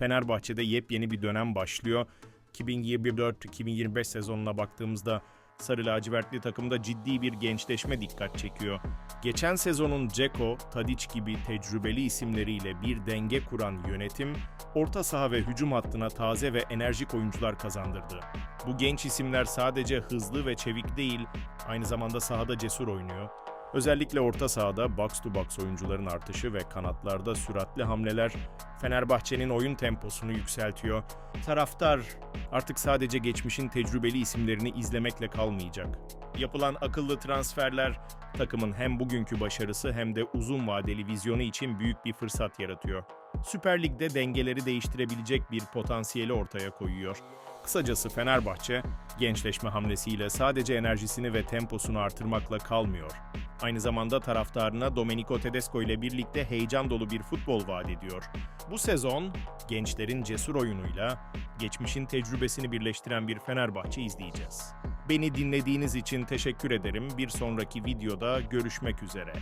Fenerbahçe'de yepyeni bir dönem başlıyor. 2024-2025 sezonuna baktığımızda Sarı lacivertli takımda ciddi bir gençleşme dikkat çekiyor. Geçen sezonun Ceko, Tadic gibi tecrübeli isimleriyle bir denge kuran yönetim, orta saha ve hücum hattına taze ve enerjik oyuncular kazandırdı. Bu genç isimler sadece hızlı ve çevik değil, aynı zamanda sahada cesur oynuyor. Özellikle orta sahada box to box oyuncuların artışı ve kanatlarda süratli hamleler Fenerbahçe'nin oyun temposunu yükseltiyor. Taraftar artık sadece geçmişin tecrübeli isimlerini izlemekle kalmayacak. Yapılan akıllı transferler takımın hem bugünkü başarısı hem de uzun vadeli vizyonu için büyük bir fırsat yaratıyor. Süper Lig'de dengeleri değiştirebilecek bir potansiyeli ortaya koyuyor. Kısacası Fenerbahçe, gençleşme hamlesiyle sadece enerjisini ve temposunu artırmakla kalmıyor. Aynı zamanda taraftarına Domenico Tedesco ile birlikte heyecan dolu bir futbol vaat ediyor. Bu sezon gençlerin cesur oyunuyla geçmişin tecrübesini birleştiren bir Fenerbahçe izleyeceğiz. Beni dinlediğiniz için teşekkür ederim. Bir sonraki videoda görüşmek üzere.